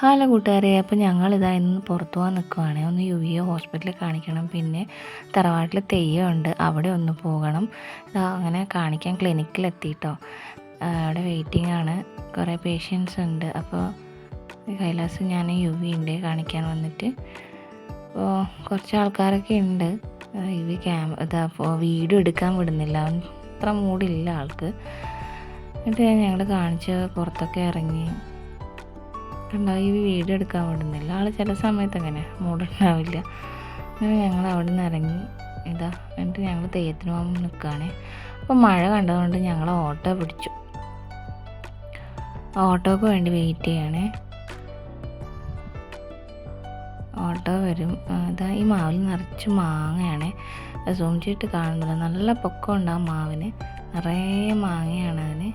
Hello കൂട്ടുകാരെ അപ്പോൾ ഞങ്ങളിതാ ഇന്ന് പുറത്തു പോകാൻ നിൽക്കുവാണേ ഒന്ന് യു വി ഹോസ്പിറ്റലിൽ കാണിക്കണം. പിന്നെ തറവാട്ടിൽ തെയ്യമുണ്ട്. അവിടെ ഒന്ന് പോകണം. അങ്ങനെ കാണിക്കാൻ ക്ലിനിക്കിലെത്തിയിട്ടോ അവിടെ വെയിറ്റിംഗ് ആണ് കുറേ പേഷ്യൻസ് ഉണ്ട്. അപ്പോൾ കൈലാസ് ഞാൻ യു വി ഉണ്ട് കാണിക്കാൻ വന്നിട്ട്. അപ്പോൾ കുറച്ച് ആൾക്കാരൊക്കെ ഉണ്ട്. യു വി ക്യാമ ഇതാ വീഡിയോ എടുക്കാൻ വിടുന്നില്ല. അത്ര മൂടില്ല ആൾക്ക്. എന്നിട്ട് ഞങ്ങൾ കാണിച്ച് പുറത്തൊക്കെ ഇറങ്ങി. ഈ വീഡിയോ എടുക്കാൻ വിടുന്നില്ല. ആൾ ചില സമയത്ത് അങ്ങനെ മൂടുണ്ടാവില്ല. അങ്ങനെ ഞങ്ങൾ അവിടെ നിന്ന് ഇറങ്ങി. ഇതാ എന്നിട്ട് ഞങ്ങൾ തെയ്യത്തിന് പോകുമ്പോൾ നിൽക്കുകയാണേ. അപ്പോൾ മഴ കണ്ടതുകൊണ്ട് ഞങ്ങൾ ഓട്ടോ പിടിച്ചു. ഓട്ടോക്ക് വേണ്ടി വെയിറ്റ് ചെയ്യണേ. ഓട്ടോ വരും. അതാ ഈ മാവിൽ നിറച്ച് മാങ്ങയാണ്. സൂം ചെയ്തിട്ട് കാണുന്നില്ല. നല്ല പൊക്കം ആ മാവിന്. നിറയെ മാങ്ങയാണ് അതിന്.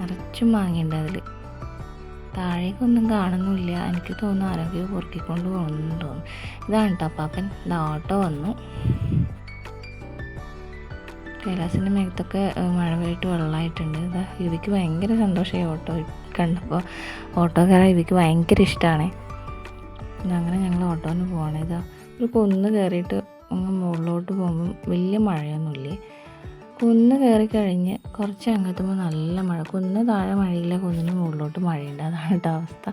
നിറച്ചും മാങ്ങയുണ്ട് അതിൽ താഴേക്കൊന്നും കാണുന്നില്ല എനിക്ക് തോന്നുന്നു ആരോഗ്യം പൊറുക്കിക്കൊണ്ട് പോകുന്നു തോന്നുന്നു ഇതാണ് കേട്ടോ ഓട്ടോ വന്നു. കൈലാസിന്റെ മേഘത്തൊക്കെ ഏഹ്, മഴ പെയ്യിട്ട് വെള്ളമായിട്ടുണ്ട്. ഇതാ യുവിക്ക് ഭയങ്കര സന്തോഷമായി ഓട്ടോ കണ്ടപ്പോൾ ഓട്ടോക്കാരെ യുവിക്ക് ഭയങ്കര ഇഷ്ടമാണ് അങ്ങനെ ഞങ്ങൾ ഓട്ടോന് പോകണേ ഇതാ ഒരു കുന്ന് കയറിയിട്ട് അങ്ങ് മുകളിലോട്ട് പോകുമ്പം വലിയ മഴയൊന്നുമില്ലേ? കുന്ന് കയറി കഴിഞ്ഞ് കുറച്ച് അങ്ങെത്തുമ്പോൾ നല്ല മഴ. കുന്ന് താഴെ മഴയില്ല കുന്നിന് മുകളിലോട്ട് മഴയുണ്ട്. അതാണ് കേട്ടോ അവസ്ഥ.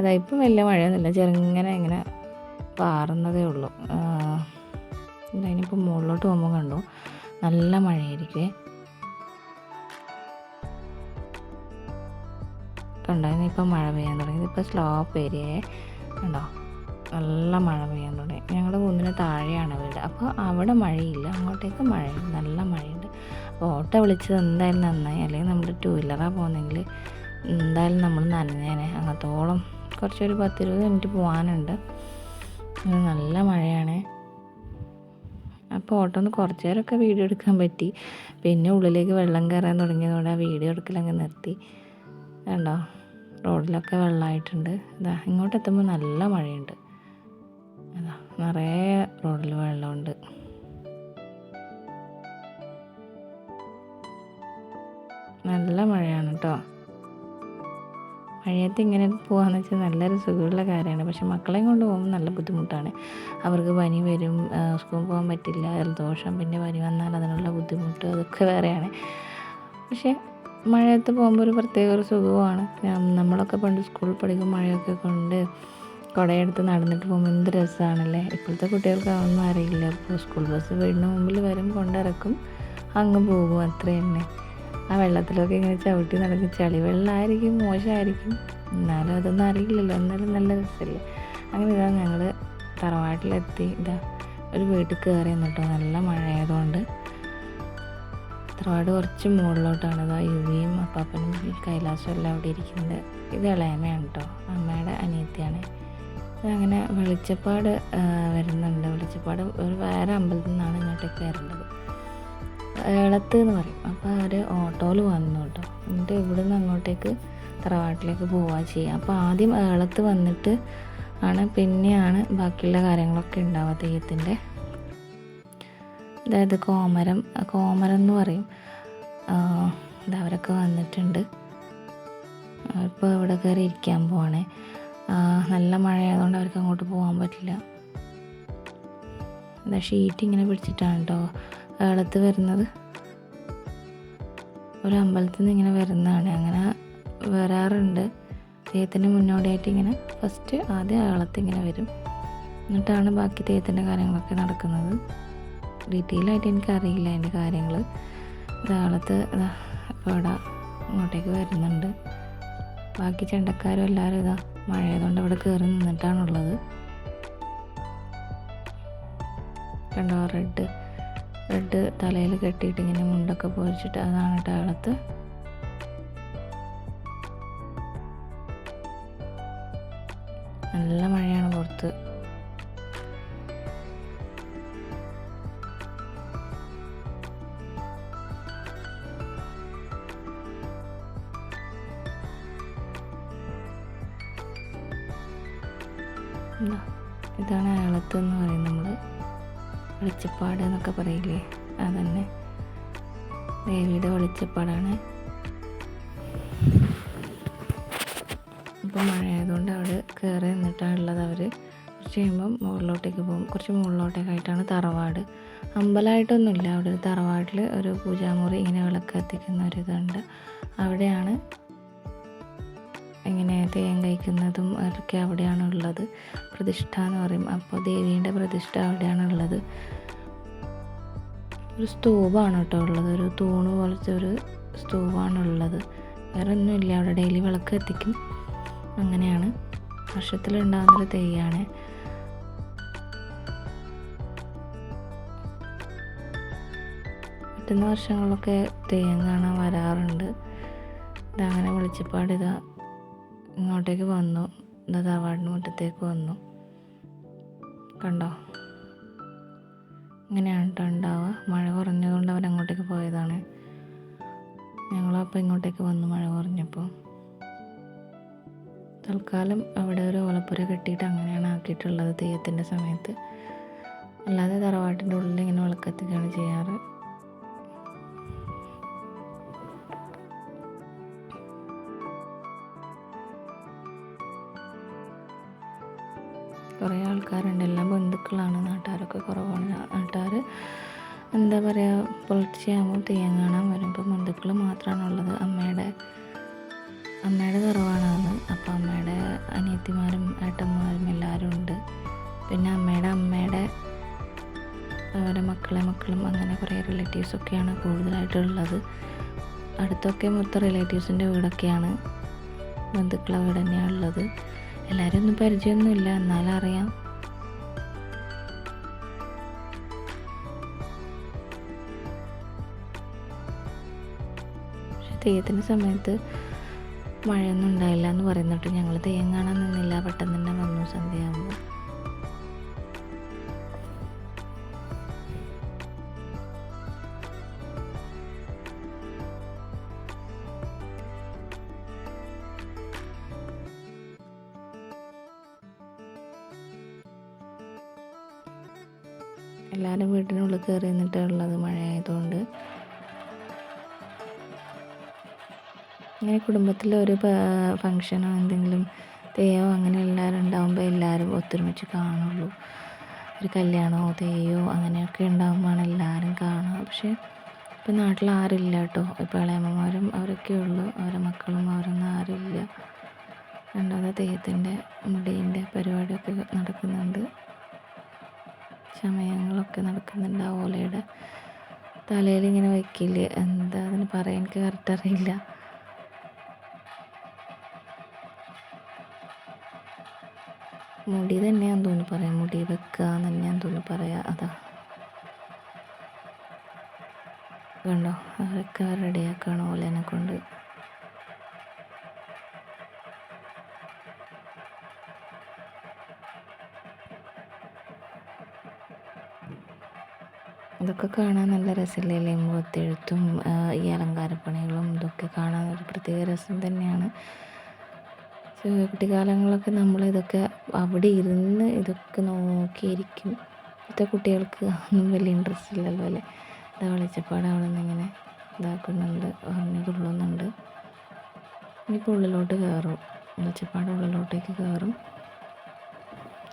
അതാ ഇപ്പം വലിയ മഴയൊന്നുമില്ല. ചെറുങ്ങനെ ഇങ്ങനെ പാറുന്നതേ ഉള്ളൂ. അതിനിപ്പോൾ മുകളിലോട്ട് പോകുമ്പോൾ കണ്ടു? നല്ല മഴയായിരിക്കുമേ കണ്ടോ? ഇനിയിപ്പോൾ മഴ പെയ്യാൻ തുടങ്ങി. ഇതിപ്പോൾ സ്ലോപ്പ് ഏരിയയെ കണ്ടോ? നല്ല മഴ പെയ്യാൻ തുടങ്ങി. ഞങ്ങളുടെ കുന്നിന് താഴെയാണ് വീട്. അപ്പോൾ അവിടെ മഴയില്ല. അങ്ങോട്ടേക്ക് മഴയുണ്ട്. നല്ല മഴയുണ്ട്. അപ്പോൾ ഓട്ടോ വിളിച്ചത് എന്തായാലും നന്നായി. അല്ലെങ്കിൽ നമ്മൾ ടൂ വീലറാണ് പോകുന്നെങ്കിൽ എന്തായാലും നമ്മൾ നനഞ്ഞേനെ. അങ്ങത്തോളം കുറച്ചൊരു പത്തിരുപത് മിനിറ്റ് പോകാനുണ്ട്. നല്ല മഴയാണ്. അപ്പോൾ ഓട്ടോ ഒന്ന് കുറച്ച് നേരമൊക്കെ വീഡിയോ എടുക്കാൻ പറ്റി. പിന്നെ ഉള്ളിലേക്ക് വെള്ളം കയറാൻ തുടങ്ങിയതോടെ ആ വീഡിയോ എടുക്കലങ്ങ് നിർത്തി. കണ്ടോ? റോഡിലൊക്കെ വെള്ളമായിട്ടുണ്ട്. ഇതാ ഇങ്ങോട്ട് എത്തുമ്പോൾ നല്ല മഴയുണ്ട്. നിറയെ റോഡിൽ വെള്ളമുണ്ട്. നല്ല മഴയാണ് കേട്ടോ മഴയത്ത് ഇങ്ങനെ പോകാന്ന് വെച്ചാൽ നല്ലൊരു സുഖമുള്ള കാര്യമാണ്. പക്ഷെ മക്കളെയും കൊണ്ട് പോകുമ്പോൾ നല്ല ബുദ്ധിമുട്ടാണ്. അവർക്ക് പനി വരും സ്കൂളിൽ പോകാൻ പറ്റില്ല ജലദോഷം പിന്നെ പനി വന്നാൽ അതിനുള്ള ബുദ്ധിമുട്ട് അതൊക്കെ വേറെയാണ്. പക്ഷെ മഴയത്ത് പോകുമ്പോൾ ഒരു പ്രത്യേക ഒരു സുഖമാണ് നമ്മളൊക്കെ പണ്ട് സ്കൂളിൽ പഠിക്കും മഴയൊക്കെ കൊണ്ട് കുടയെടുത്ത് നടന്നിട്ട് പോകുമ്പോൾ എന്ത് രസമാണല്ലേ ഇപ്പോഴത്തെ കുട്ടികൾക്ക് അതൊന്നും അറിയില്ല. ഇപ്പോൾ സ്കൂൾ ബസ് വീടിന് മുമ്പിൽ വരും കൊണ്ടിറക്കും അങ്ങ് പോകും. അത്ര തന്നെ. ആ വെള്ളത്തിലൊക്കെ ഇങ്ങനെ ചവിട്ടി നടക്കും ചളി വെള്ളമായിരിക്കും മോശമായിരിക്കും. എന്നാലും അതൊന്നും അറിയില്ലല്ലോ. എന്നാലും നല്ല രസമല്ലേ അങ്ങനെ ഇതാ ഞങ്ങൾ തറവാട്ടിലെത്തി. ഇതാ ഒരു വീട്ടിൽ കയറി എന്നിട്ടോ നല്ല മഴ ആയതുകൊണ്ട് തറവാട് കുറച്ച് മുകളിലോട്ടാണ്. ഇതാ യുവിയും അപ്പാപ്പനും കൈലാസവും എല്ലാം അവിടെ ഇരിക്കുന്നത്. ഇത് ഇളയമ്മയാണ് കേട്ടോ അമ്മയുടെ അനിയത്തിയാണ്. അങ്ങനെ വെളിച്ചപ്പാട് വരുന്നുണ്ട്. വെളിച്ചപ്പാട് ഒരു വേറെ അമ്പലത്തിൽ നിന്നാണ് ഇങ്ങോട്ടേക്ക് വരേണ്ടത്. എളത്ത് എന്ന് പറയും. അപ്പോൾ അവർ ഓട്ടോയിൽ വന്നു കേട്ടോ. എന്നിട്ട് ഇവിടുന്ന് അങ്ങോട്ടേക്ക് തറവാട്ടിലേക്ക് പോവുക ചെയ്യുക. അപ്പോൾ ആദ്യം ഏളത്ത് വന്നിട്ട് ആണ് പിന്നെയാണ് ബാക്കിയുള്ള കാര്യങ്ങളൊക്കെ ഉണ്ടാവുക തെയ്യത്തിന്റെ. അതായത് കോമരം കോമരം എന്ന് പറയും. അവരൊക്കെ വന്നിട്ടുണ്ട്. ഇപ്പോൾ ഇവിടെ കയറി ഇരിക്കാൻ പോവാണേ. നല്ല മഴയായതുകൊണ്ട് അവർക്ക് അങ്ങോട്ട് പോകാൻ പറ്റില്ല. എന്താ ഷീറ്റ് ഇങ്ങനെ പിടിച്ചിട്ടാണ് കേട്ടോ ഏളത്ത് വരുന്നത്. ഒരു അമ്പലത്തിൽ നിന്ന് ഇങ്ങനെ വരുന്നതാണ്. അങ്ങനെ വരാറുണ്ട്. തെയ്യത്തിന് മുന്നോടിയായിട്ട് ഇങ്ങനെ ഫസ്റ്റ് ആദ്യം ഏളത്ത് ഇങ്ങനെ വരും. എന്നിട്ടാണ് ബാക്കി തെയ്യത്തിന്റെ കാര്യങ്ങളൊക്കെ നടക്കുന്നത്. ഡീറ്റെയിൽ ആയിട്ട് എനിക്കറിയില്ല അതിന്റെ കാര്യങ്ങൾ ഇതാളത്ത് ഇതാ ഇപ്പോൾ ഇവിടെ ഇങ്ങോട്ടേക്ക് വരുന്നുണ്ട്. ബാക്കി ചെണ്ടക്കാരും എല്ലാവരും ഇതാ മഴയായതുകൊണ്ട് അവിടെ കയറി നിന്നിട്ടാണുള്ളത്. കണ്ടോ റെഡ് റെഡ് തലയിൽ കെട്ടിയിട്ട് ഇങ്ങനെ മുണ്ടൊക്കെ പൊരിച്ചിട്ട് അതാണ് ടേളത്ത് നല്ല മഴയാണ് പുറത്ത്. ഇതാ, ഇതാണ് അയാളത്ത് എന്ന് പറയും നമ്മൾ വെളിച്ചപ്പാട് എന്നൊക്കെ പറയില്ലേ? അതന്നെ. ദേവിയുടെ വെളിച്ചപ്പാടാണ്. ഇപ്പം മഴ ആയതുകൊണ്ട് അവിടെ കയറി നിന്നിട്ടാണ് ഉള്ളത് അവർ കുറച്ച് കഴിയുമ്പം മുകളിലോട്ടേക്ക് പോകും. കുറച്ച് മുകളിലോട്ടേക്കായിട്ടാണ് തറവാട്. അമ്പലമായിട്ടൊന്നുമില്ല. അവിടെ ഒരു തറവാട്ടിൽ ഒരു പൂജാമുറി ഇങ്ങനെ വിളക്ക് കത്തിക്കുന്ന ഒരു ഇതുണ്ട്. അവിടെയാണ് ഇങ്ങനെ തേൻ കഴിക്കുന്നതും അതൊക്കെ അവിടെയാണ് ഉള്ളത് പ്രതിഷ്ഠ എന്ന് പറയും. അപ്പോൾ ദേവീന്റെ പ്രതിഷ്ഠ അവിടെയാണ് ഉള്ളത് ഒരു സ്തൂപാണ് കേട്ടോ ഉള്ളത്. ഒരു തൂണ് പോലത്തെ ഒരു സ്തൂപാണ് ഉള്ളത് വേറെ ഒന്നുമില്ല. അവിടെ ഡെയിലി വിളക്ക് എത്തിക്കും അങ്ങനെയാണ്. വർഷത്തിലുണ്ടാകുന്നൊരു തെയ്യാണ് പറ്റുന്ന വർഷങ്ങളിലൊക്കെ തെയ്യം കാണാൻ വരാറുണ്ട്. ഇതങ്ങനെ വെളിച്ചപ്പാട് ഇതാ ഇങ്ങോട്ടേക്ക് വന്നു. ഇതാ തറവാടിന് മുറ്റത്തേക്ക് വന്നു. കണ്ടോ? ഇങ്ങനെയാണ് കേട്ടോ ഉണ്ടാവുക. മഴ കുറഞ്ഞതുകൊണ്ട് അവർ അങ്ങോട്ടേക്ക് പോയതാണ്. ഞങ്ങളപ്പോൾ ഇങ്ങോട്ടേക്ക് വന്നു മഴ കുറഞ്ഞപ്പോൾ. തൽക്കാലം അവിടെ ഒരു ഓലപ്പുര കെട്ടിയിട്ട് അങ്ങനെയാണ് ആക്കിയിട്ടുള്ളത് തെയ്യത്തിന്റെ സമയത്ത്. അല്ലാതെ തറവാട്ടിന്റെ ഉള്ളിൽ ഇങ്ങനെ വിളക്കത്തിക്കാണ് ചെയ്യാറ്. ആൾക്കാരുണ്ട്. എല്ലാം ബന്ധുക്കളാണ്. നാട്ടുകാരൊക്കെ കുറവാണ്. നാട്ടുകാർ എന്താ പറയുക പുലർച്ചെയാകുമ്പോൾ തെയ്യം കാണാൻ വരുമ്പോൾ ബന്ധുക്കൾ മാത്രമാണുള്ളത് അമ്മയുടെ അമ്മയുടെ കുറവാണത് അപ്പോൾ അമ്മയുടെ അനിയത്തിമാരും ഏട്ടന്മാരും എല്ലാവരും ഉണ്ട്. പിന്നെ അമ്മയുടെ അമ്മയുടെ അവരെ മക്കളെ മക്കളും അങ്ങനെ കുറേ റിലേറ്റീവ്സൊക്കെയാണ് കൂടുതലായിട്ടുള്ളത്. അടുത്തൊക്കെ മൊത്തം റിലേറ്റീവ്സിന്റെ വീടൊക്കെയാണ്. ബന്ധുക്കളെ വീട് തന്നെയാണ് ഉള്ളത്. എല്ലാവരും ഒന്നും പരിചയമൊന്നുമില്ല. എന്നാലും അറിയാം തെയ്യത്തിന്റെ സമയത്ത് മഴയൊന്നും ഉണ്ടായില്ല എന്ന് പറയുന്നിട്ട് ഞങ്ങൾ തെയ്യം കാണാൻ നിന്നില്ല. പെട്ടെന്ന് തന്നെ വന്നു സന്ധ്യയാകുമ്പോൾ എല്ലാവരും വീട്ടിനുള്ളിൽ കയറി നിന്നിട്ടുള്ളത് മഴയായതുകൊണ്ട്. ഇങ്ങനെ കുടുംബത്തിൽ ഒരു ഫങ്ഷനോ എന്തെങ്കിലും തെയ്യോ അങ്ങനെ എല്ലാവരും ഉണ്ടാകുമ്പോൾ എല്ലാവരും ഒത്തൊരുമിച്ച് കാണുള്ളൂ. ഒരു കല്യാണമോ തെയ്യോ അങ്ങനെയൊക്കെ ഉണ്ടാകുമ്പോഴാണ് എല്ലാവരും കാണുക. പക്ഷേ ഇപ്പം നാട്ടിൽ ആരില്ല കേട്ടോ. ഇപ്പോൾ ഇളയമ്മമാരും അവരൊക്കെ ഉള്ളൂ. അവരെ മക്കളും അവരൊന്നും ആരുമില്ല. രണ്ടാമത് തെയ്യത്തിന്റെ മുടീന്റെ പരിപാടിയൊക്കെ നടക്കുന്നുണ്ട്. ചമയങ്ങളൊക്കെ നടക്കുന്നുണ്ട് ആ ഓലയുടെ തലയിൽ ഇങ്ങനെ വയ്ക്കില്ലേ? എന്താ അതിന് പറയാൻ എനിക്ക് കറക്റ്റ് അറിയില്ല. മുടി തന്നെയാന്ന് തോന്നുന്നു പറയാം. മുടി വെക്കുക എന്ന് തന്നെയാന്ന് തോന്നുന്നു പറയാ. അതാ. കണ്ടോ? അവരൊക്കെ പോലെ ഓലേനെ കൊണ്ട്. ഇതൊക്കെ കാണാൻ നല്ല രസമില്ലേ മുഖത്തെഴുത്തും ഈ അലങ്കാരപ്പണികളും ഇതൊക്കെ കാണാൻ ഒരു പ്രത്യേക രസം തന്നെയാണ്. കുട്ടിക്കാലങ്ങളൊക്കെ നമ്മൾ ഇതൊക്കെ അവിടെ ഇരുന്ന് ഇതൊക്കെ നോക്കിയിരിക്കും. ഇപ്പോഴത്തെ കുട്ടികൾക്ക് ഒന്നും വലിയ ഇൻട്രസ്റ്റ് ഇല്ലല്ലോ അല്ലേ? ഇതാ വെളിച്ചപ്പാട് അവിടെ നിന്ന് ഇങ്ങനെ ഇതാക്കുന്നുണ്ട് പറഞ്ഞു തുള്ളുന്നുണ്ട് ഇനിയിപ്പോൾ ഉള്ളിലോട്ട് കയറും വെളിച്ചപ്പാട് ഉള്ളിലോട്ടേക്ക് കയറും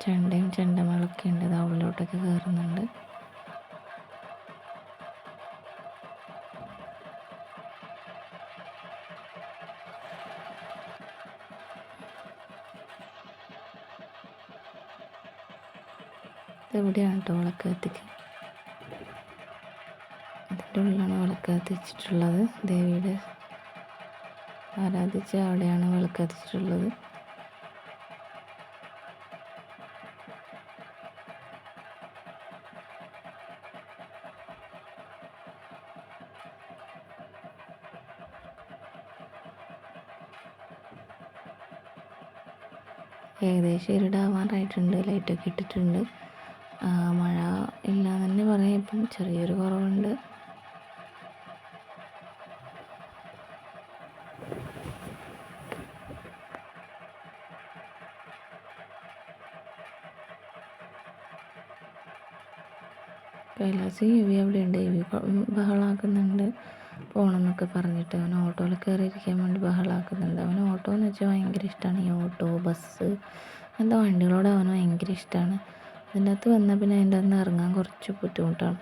ചെണ്ടയും ചെണ്ടമേളൊക്കെ ഉണ്ട് ഇതാ ഉള്ളിലോട്ടൊക്കെ കയറുന്നുണ്ട് ഇതെവിടെയാണ് കേട്ടോ വിളക്ക് കത്തിക്കുക അതിന്റെ ഉള്ളിലാണ് വിളക്ക് കത്തിച്ചിട്ടുള്ളത്. ദേവിയുടെ ആരാധിച്ച് അവിടെയാണ് വിളക്ക് കത്തിച്ചിട്ടുള്ളത്. ഏകദേശം ഇരുടാവാറായിട്ടുണ്ട്. ലൈറ്റൊക്കെ ഇട്ടിട്ടുണ്ട്. മഴ ഇല്ല തന്നെ പറയാം. ഇപ്പം ചെറിയൊരു കുറവുണ്ട്. കൈലാസ് യു വി അവിടെ ഉണ്ട് യു വി ബഹളമാക്കുന്നുണ്ട് പോകണം എന്നൊക്കെ പറഞ്ഞിട്ട് അവൻ ഓട്ടോയിൽ കയറിയിരിക്കാൻ വേണ്ടി ബഹളാക്കുന്നുണ്ട്. അവന് ഓട്ടോ എന്ന് വെച്ചാൽ ഭയങ്കര ഇഷ്ടമാണ് ഈ ഓട്ടോ ബസ് അങ്ങനത്തെ വണ്ടികളോട് അവന് ഭയങ്കര ഇഷ്ടമാണ് വന്ന വന്നാൽ പിന്നെ അതിന്റെ അകത്ത് ഇറങ്ങാൻ കുറച്ച് ബുദ്ധിമുട്ടാണ്.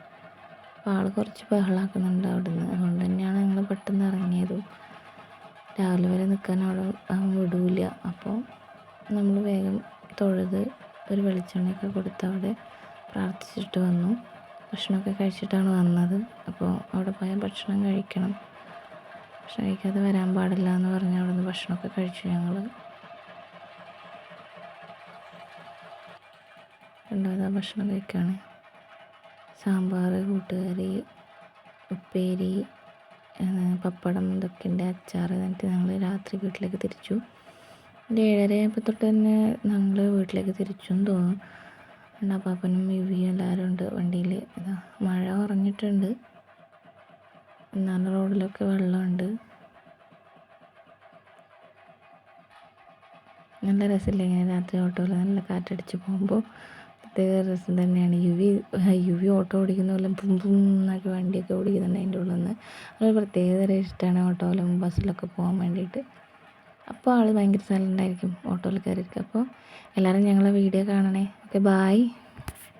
അപ്പോൾ ആൾ കുറച്ച് ബഹളമാക്കുന്നുണ്ട് നിന്ന് അതുകൊണ്ട് തന്നെയാണ് ഞങ്ങൾ പെട്ടെന്ന് ഇറങ്ങിയതും. രാവിലെ വരെ നിൽക്കാൻ അവിടെ വിടൂല അപ്പോൾ നമ്മൾ വേഗം തൊഴുത് ഒരു വെളിച്ചെണ്ണയൊക്കെ കൊടുത്ത് അവിടെ പ്രാർത്ഥിച്ചിട്ട് വന്നു. ഭക്ഷണമൊക്കെ കഴിച്ചിട്ടാണ് വന്നത്. അപ്പോൾ അവിടെ പോയാൽ ഭക്ഷണം കഴിക്കണം. ഭക്ഷണം കഴിക്കാതെ വരാൻ പാടില്ല എന്ന് പറഞ്ഞ് അവിടെ നിന്ന് ഭക്ഷണമൊക്കെ കഴിച്ചു ഞങ്ങൾ ഭക്ഷണം കഴിക്കുകയാണ് സാമ്പാർ കൂട്ടുകറി ഉപ്പേരി പപ്പടം ഇതൊക്കെ ഉണ്ട് അച്ചാർ എന്നിട്ട് ഞങ്ങൾ രാത്രി വീട്ടിലേക്ക് തിരിച്ചു. ഒരു ഏഴര ആയപ്പോൾ തൊട്ട് തന്നെ ഞങ്ങൾ വീട്ടിലേക്ക് തിരിച്ചു എന്ന് തോന്നുന്നു. അണ്ണാപ്പാപ്പനും യുവിയും എല്ലാവരും ഉണ്ട് വണ്ടിയിൽ ഇതാ മഴ കുറഞ്ഞിട്ടുണ്ട്. എന്നാലും റോഡിലൊക്കെ വെള്ളമുണ്ട്. നല്ല രസമില്ല ഇങ്ങനെ രാത്രി ഓട്ടോയിൽ നല്ല കാറ്റടിച്ച് പോകുമ്പോൾ പ്രത്യേക രസം തന്നെയാണ്. യുവി യുവി ഓട്ടോ ഓടിക്കുന്ന പോലെ പും പും എന്നൊക്കെ വണ്ടിയൊക്കെ ഓടിക്കുന്നുണ്ട് അതിന്റെ ഉള്ളിൽ നിന്ന് അത് പ്രത്യേക തരം ഇഷ്ടമാണ് ഓട്ടോയിലും ബസ്സിലൊക്കെ പോകാൻ വേണ്ടിയിട്ട്. അപ്പോൾ ആൾ ഭയങ്കര സൈലന്റ് ആയിരിക്കും ഓട്ടോയിൽ കയറിയിരിക്കും അപ്പോൾ എല്ലാവരും ഞങ്ങളെ വീഡിയോ കാണണേ. Okay bye